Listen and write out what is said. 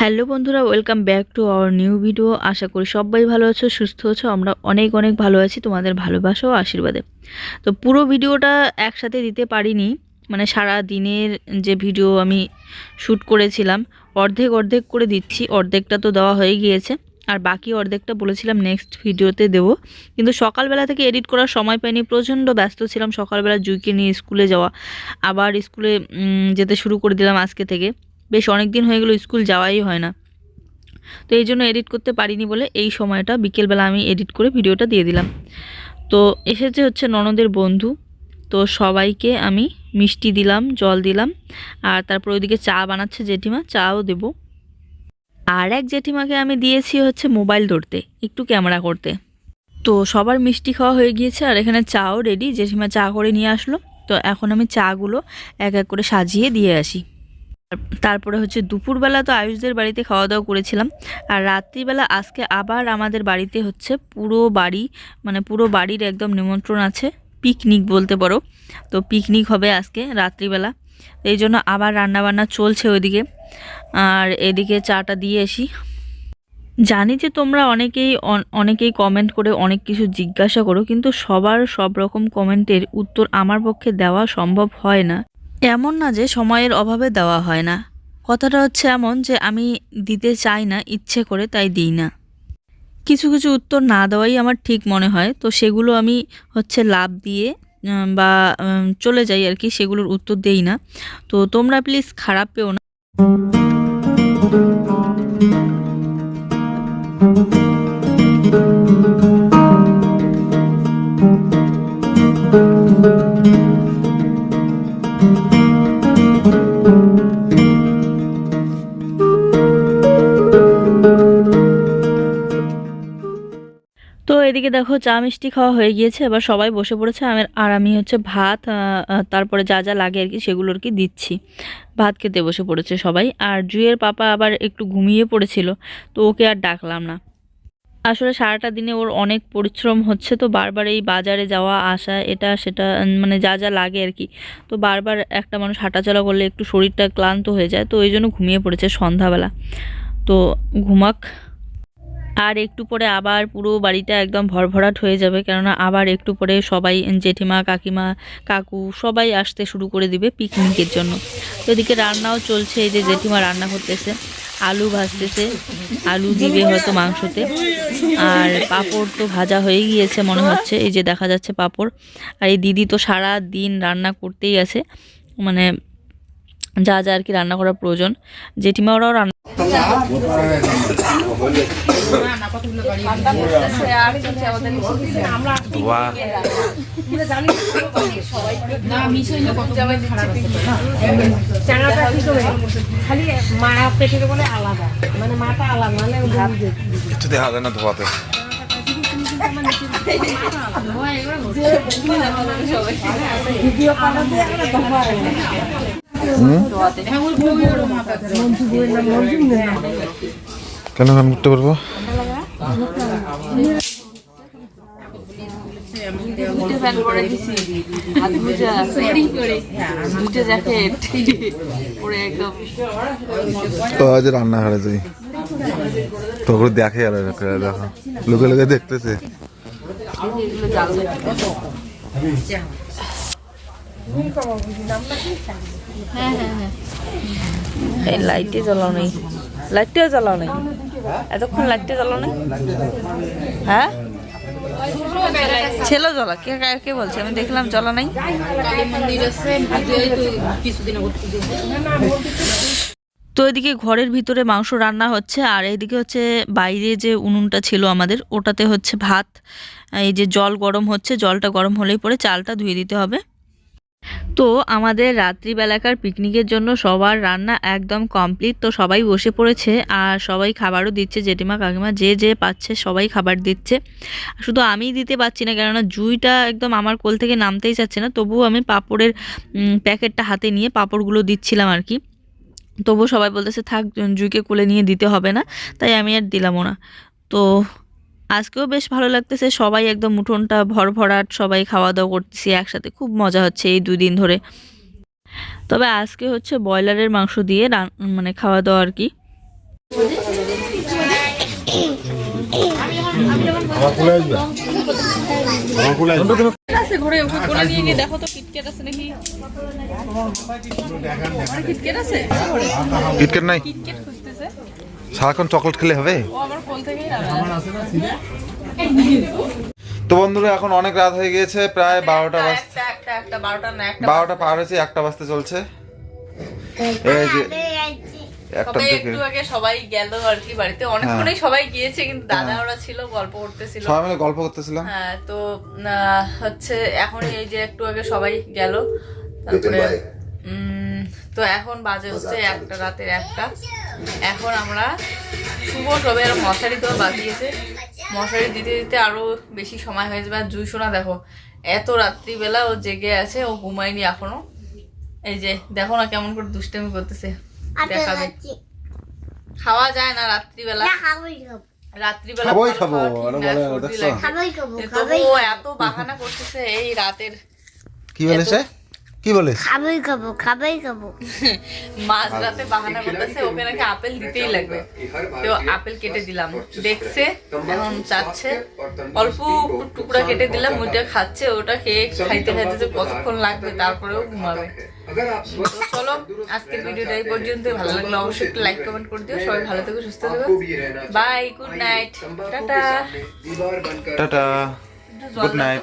Hello বন্ধুরা, welcome back to our new video. আশা করি সবাই ভালো আছো, সুস্থ আছো। আমরা অনেক অনেক ভালো আছি তোমাদের ভালোবাসা ও আশীর্বাদে। তো পুরো ভিডিওটা একসাথে দিতে পারিনি মানে সারা দিনের যে ভিডিও আমি শ্যুট করেছিলাম, অর্ধেক অর্ধেক করে দিচ্ছি, অর্ধেকটা তো দেওয়া হয়ে গিয়েছে। আর বাকি অর্ধেকটা বলেছিলাম নেক্সট ভিডিওতে দেবো। কিন্তু সকালবেলা থেকে এডিট করার সময় পাইনি, প্রচণ্ড ব্যস্ত ছিলাম। সকালবেলা জুইকে নিয়ে স্কুলে যাওয়া, আবার স্কুলে যেতে শুরু করে দিলাম আজকে থেকে। বেশ অনেক দিন হয়ে গেলো, স্কুল যাওয়াই হয় না। তো এই জন্য এডিট করতে পারিনি বলে এই সময়টা বিকেলবেলা আমি এডিট করে ভিডিওটা দিয়ে দিলাম। তো এসেছে হচ্ছে ননদের বন্ধু। তো সবাইকে আমি মিষ্টি দিলাম, জল দিলাম। আর তারপর ওইদিকে চা বানাচ্ছে জেঠিমা, চাও দেব। আর এক জেঠিমাকে আমি দিয়েছি হচ্ছে মোবাইল ধরতে, একটু ক্যামেরা করতে। তো সবার মিষ্টি খাওয়া হয়ে গিয়েছে আর এখানে চাও রেডি জেঠিমা চা করে নিয়ে আসলো। তো এখন আমি চাগুলো এক এক করে সাজিয়ে দিয়ে আসি। তারপরে হচ্ছে দুপুরবেলা তো আয়ুষদের বাড়িতে খাওয়া দাওয়া করেছিলাম। আর রাত্রিবেলা আজকে আবার আমাদের বাড়িতে হচ্ছে পুরো বাড়ি মানে পুরো বাড়ির একদম নিমন্ত্রণ আছে পিকনিক বলতে পারো। তো পিকনিক হবে আজকে রাত্রিবেলা। এই জন্য আবার রান্নাবান্না চলছে ওইদিকে। আর এদিকে চাটা দিয়ে আসি। জানি যে তোমরা অনেকেই অন- অনেকেই কমেন্ট করে অনেক কিছু জিজ্ঞাসা করো, কিন্তু সবার সব রকম কমেন্টের উত্তর আমার পক্ষে দেওয়া সম্ভব হয় না। এমন না যে সময়ের অভাবে দেওয়া হয় না। কথাটা হচ্ছে এমন যে আমি দিতে চাই না, ইচ্ছে করে তাই দিই না। কিছু কিছু উত্তর না দেওয়াই আমার ঠিক মনে হয়, তো সেগুলো আমি হচ্ছে লাভ দিয়ে বা চলে যাই আর কি, সেগুলোর উত্তর দেই না। তো তোমরা প্লিজ খারাপ পেও না। তো এদিকে দেখো চা মিষ্টি খাওয়া হয়ে গিয়েছে, এবার সবাই বসে পড়েছে। আমার আর আমি হচ্ছে ভাত তারপরে যা যা লাগে আর কি সেগুলো আর কি দিচ্ছি। ভাত খেতে বসে পড়েছে সবাই। আর জুয়ের পাপা আবার একটু ঘুমিয়ে পড়েছিল, তো ওকে আর ডাকলাম না। আসলে সারাটা দিনে ওর অনেক পরিশ্রম হচ্ছে, তো বারবার এই বাজারে যাওয়া, আসা, এটা, সেটা মানে যা যা লাগে আর কি। তো বারবার একটা মানুষ হাঁটাচলা করলে একটু শরীরটা ক্লান্ত হয়ে যায়, তো ওই জন্য ঘুমিয়ে পড়েছে সন্ধ্যাবেলা। তো ঘুমাক। আর একটু পরে আবার পুরো বাড়িটা একদম ভরভরাট হয়ে যাবে, কেননা আবার একটু পরে সবাই, জেঠিমা, কাকিমা, কাকু সবাই আসতে শুরু করে দিবে পিকনিকের জন্য। তো এদিকে রান্নাও চলছে, এই যে জেঠিমা রান্না করতেছে, আলু ভাজতেছে, আলু দিবে হয়তো মাংসতে। আর পাঁপড় তো ভাজা হয়ে গিয়েছে মনে হচ্ছে, এই যে দেখা যাচ্ছে পাঁপড়। আর এই দিদি তো সারা দিন রান্না করতেই আছে মানে যা যা আর কি রান্না করা প্রয়োজন। জেঠিমা ওরাও রান্না পেটের বলে আলাদা মানে আলাদা মানে কিছু দেখা যায় না ধোয়াতে ভিডিও কেন গান করতে পারব? দেখে দেখো। লোকে লোকে দেখতেছে এগুলো জাল হ্যাঁ হ্যাঁ হ্যাঁ এই লাইটে জ্বালাও নেই লাইটটাও জ্বালাও নেই এতক্ষণ লাইটটা জ্বালাও নেই হ্যাঁ? ছেলে জ্বলা। কে- কে বলছে? আমি দেখলাম জ্বলা নাই। তো এদিকে ঘরের ভিতরে মাংস রান্না হচ্ছে, আর এদিকে হচ্ছে বাইরে যে উনুনটা ছিল আমাদের, ওটাতে হচ্ছে ভাত। এই যে জল গরম হচ্ছে, জলটা গরম হলেই পরে চালটা ধুয়ে দিতে হবে। তো আমাদের রাত্রিবেলাকার পিকনিকের জন্য সবার রান্না একদম কমপ্লিট তো সবাই বসে পড়েছে আর সবাই খাবারও দিচ্ছে। জেঠিমা, কাকিমা যে যে পাচ্ছে সবাই খাবার দিচ্ছে। শুধু আমিই দিতে পারছি না, কেননা জুইটা একদম আমার কোল থেকে নামতেই চাচ্ছে না। তবুও আমি পাপড়ের প্যাকেটটা হাতে নিয়ে পাপড়গুলো দিচ্ছিলাম আর কি। তবুও সবাই বলতেছে, থাক, জুইকে কোলে নিয়ে দিতে হবে না। তাই আমি আর দিলামও না। তো আজকেও বেশ ভালো লাগতেছে। সবাই একদম উঠোনটা ভরভরাট সবাই খাওয়া দাওয়া করতেছি একসাথে। খুব মজা হচ্ছে এই দুই দিন ধরে। তবে আজকে হচ্ছে ব্রয়লারের মাংস দিয়ে মানে খাওয়া দাওয়া আর কি। কিটকেট নাই? সারাক্ষণ চকলেট খেলে হবে? ও আমার কোল থেকেই যাবে তো বন্ধুরা এখন অনেক রাত হয়ে গিয়েছে প্রায় বারোটা বাজ একটা একটা একটা বারোটা না একটা বারোটা পার হয়েছে একটা বাজতে চলছে। এই যে একটা থেকে একটু আগে সবাই গেল আর কি বাড়িতে। অনেকক্ষণই সবাই গিয়েছে কিন্তু দাদা ওরা ছিল গল্প করতেছিল। সবাই মিলে গল্প করতেছিলাম। হ্যাঁ তো আহ, হচ্ছে এখন এই যে একটু আগে সবাই গেল। তারপরে উম, তো এখন বাজে হচ্ছে একটা রাতের একটা। এখন আমরা শুভ সবে আর মশারি তো বাজিয়েছে মশারি দিতে দিতে আরও বেশি সময় হয়ে যাবে। আর জুই সোনা দেখো এত রাত্রিবেলা ও জেগে আছে ও ঘুমায়নি এখনও। এই যে দেখো না কেমন করে দুষ্টামি করতেছে। দেখাবে। খাওয়া যায় না রাত্রিবেলা। রাত্রিবেলা এত বাহানা করতেছে এই রাতের। কি বলেছে? কি বলে খাবাই খাব খাবাই খাব। মাঝ রাতে বাহানা করতেছে ওকে নাকি আপেল দিতেই লাগবে। তো আপেল কেটে দিলাম। দেখছে এখন চাচ্ছে। অল্প টুকরা কেটে দিলাম ওইটা খাচ্ছে ওটা খেয়ে খাইতে খাইতে যে কতক্ষণ লাগবে তারপরেও ঘুমাবে। তো চলো আজকের ভিডিওটা এই পর্যন্ত ভালো লাগলে অবশ্যই একটু লাইক কমেন্ট করে দিও। সবাই ভালো থেকো সুস্থ থেকো। Bye good night tata. Tata. Good night